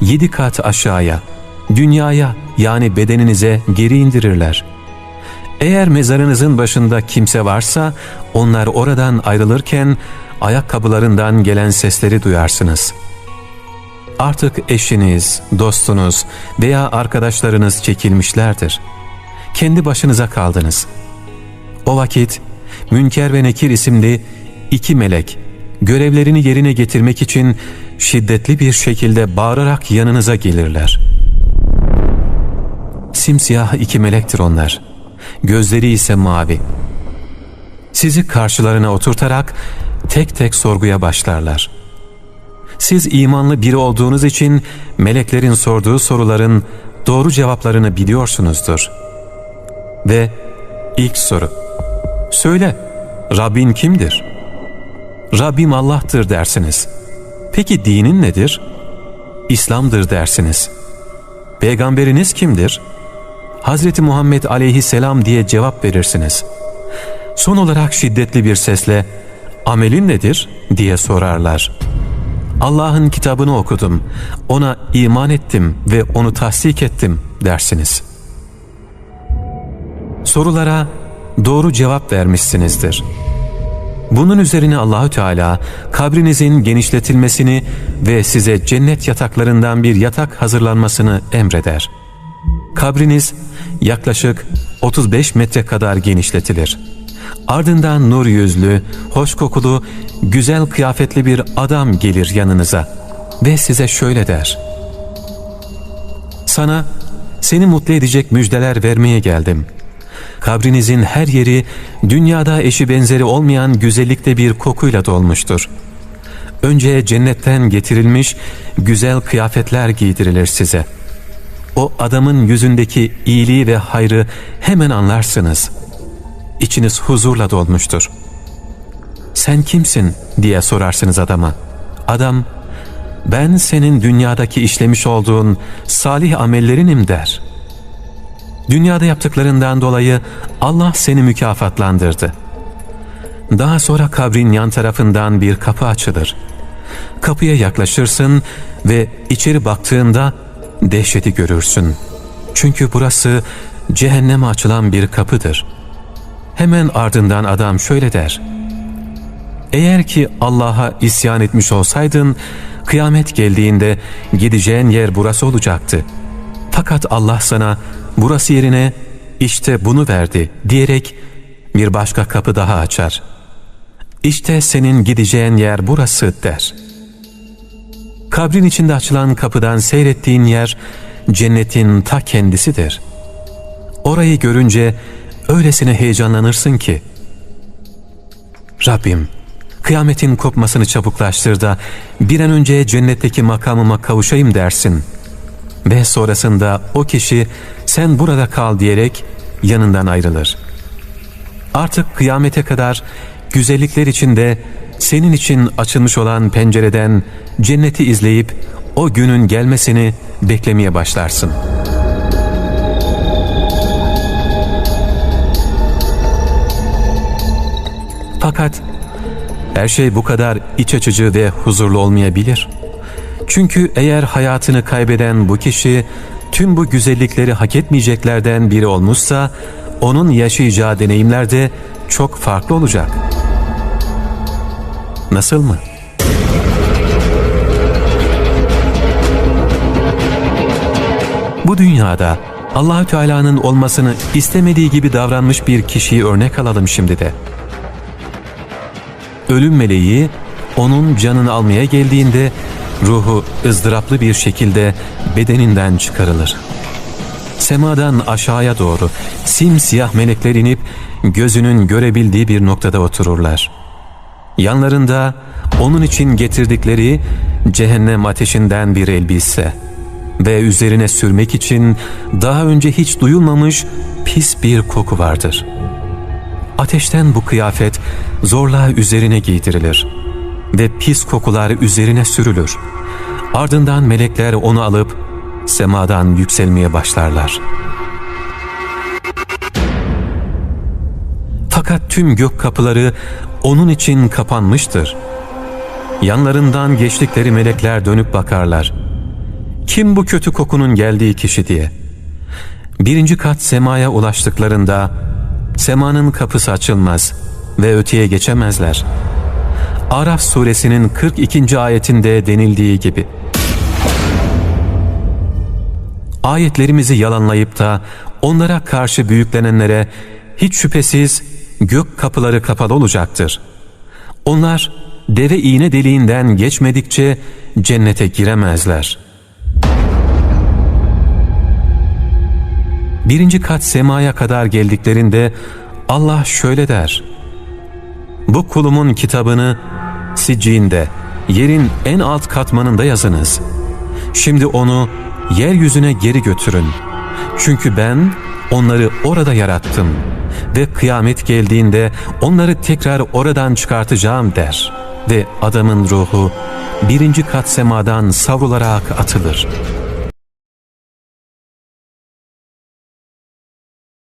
yedi kat aşağıya, dünyaya yani bedeninize geri indirirler. Eğer mezarınızın başında kimse varsa onlar oradan ayrılırken ayakkabılarından gelen sesleri duyarsınız. Artık eşiniz, dostunuz veya arkadaşlarınız çekilmişlerdir. Kendi başınıza kaldınız. O vakit Münker ve Nekir isimli iki melek görevlerini yerine getirmek için şiddetli bir şekilde bağırarak yanınıza gelirler. Simsiyah iki melektir onlar. Gözleri ise mavi. Sizi karşılarına oturtarak tek tek sorguya başlarlar. Siz imanlı biri olduğunuz için meleklerin sorduğu soruların doğru cevaplarını biliyorsunuzdur. Ve ilk soru. Söyle, Rabbin kimdir? Rabbim Allah'tır dersiniz. Peki dinin nedir? İslam'dır dersiniz. Peygamberiniz kimdir? Hazreti Muhammed aleyhisselam diye cevap verirsiniz. Son olarak şiddetli bir sesle amelin nedir diye sorarlar. Allah'ın kitabını okudum, ona iman ettim ve onu tasdik ettim dersiniz. Sorulara doğru cevap vermişsinizdir. Bunun üzerine Allahü Teala kabrinizin genişletilmesini ve size cennet yataklarından bir yatak hazırlanmasını emreder. Kabriniz yaklaşık 35 metre kadar genişletilir. Ardından nur yüzlü, hoş kokulu, güzel kıyafetli bir adam gelir yanınıza ve size şöyle der. Sana seni mutlu edecek müjdeler vermeye geldim. Kabrinizin her yeri dünyada eşi benzeri olmayan güzellikte bir kokuyla dolmuştur. Önce cennetten getirilmiş güzel kıyafetler giydirilir size. O adamın yüzündeki iyiliği ve hayrı hemen anlarsınız. İçiniz huzurla dolmuştur. Sen kimsin diye sorarsınız adama. Adam, ben senin dünyadaki işlemiş olduğun salih amellerinim der. Dünyada yaptıklarından dolayı Allah seni mükafatlandırdı. Daha sonra kabrin yan tarafından bir kapı açılır. Kapıya yaklaşırsın ve içeri baktığında dehşeti görürsün. Çünkü burası cehenneme açılan bir kapıdır. Hemen ardından adam şöyle der. Eğer ki Allah'a isyan etmiş olsaydın, kıyamet geldiğinde gideceğin yer burası olacaktı. Fakat Allah sana burası yerine işte bunu verdi diyerek bir başka kapı daha açar. İşte senin gideceğin yer burası der. Kabrin içinde açılan kapıdan seyrettiğin yer cennetin ta kendisidir. Orayı görünce öylesine heyecanlanırsın ki Rabbim kıyametin kopmasını çabuklaştır da bir an önce cennetteki makamıma kavuşayım dersin. Ve sonrasında o kişi sen burada kal diyerek yanından ayrılır. Artık kıyamete kadar güzellikler içinde senin için açılmış olan pencereden cenneti izleyip o günün gelmesini beklemeye başlarsın. Fakat her şey bu kadar iç açıcı ve huzurlu olmayabilir. Çünkü eğer hayatını kaybeden bu kişi tüm bu güzellikleri hak etmeyeceklerden biri olmuşsa onun yaşayacağı deneyimler de çok farklı olacak. Nasıl mı? Bu dünyada Allahü Teala'nın olmasını istemediği gibi davranmış bir kişiyi örnek alalım şimdi de. Ölüm meleği onun canını almaya geldiğinde ruhu ızdıraplı bir şekilde bedeninden çıkarılır. Semadan aşağıya doğru simsiyah melekler inip gözünün görebildiği bir noktada otururlar. Yanlarında onun için getirdikleri cehennem ateşinden bir elbise ve üzerine sürmek için daha önce hiç duyulmamış pis bir koku vardır. Ateşten bu kıyafet zorla üzerine giydirilir ve pis kokular üzerine sürülür. Ardından melekler onu alıp semadan yükselmeye başlarlar. Fakat tüm gök kapıları onun için kapanmıştır. Yanlarından geçtikleri melekler dönüp bakarlar. kim bu kötü kokunun geldiği kişi diye. Birinci kat semaya ulaştıklarında semanın kapısı açılmaz ve öteye geçemezler. Araf suresinin 42. ayetinde denildiği gibi. Ayetlerimizi yalanlayıp da onlara karşı büyüklenenlere hiç şüphesiz gök kapıları kapalı olacaktır. Onlar deve iğne deliğinden geçmedikçe cennete giremezler. Birinci kat semaya kadar geldiklerinde Allah şöyle der. Bu kulumun kitabını siccinde, yerin en alt katmanında yazınız. Şimdi onu yeryüzüne geri götürün. Çünkü ben onları orada yarattım ve kıyamet geldiğinde onları tekrar oradan çıkartacağım der. Ve adamın ruhu birinci kat semadan savrularak atılır.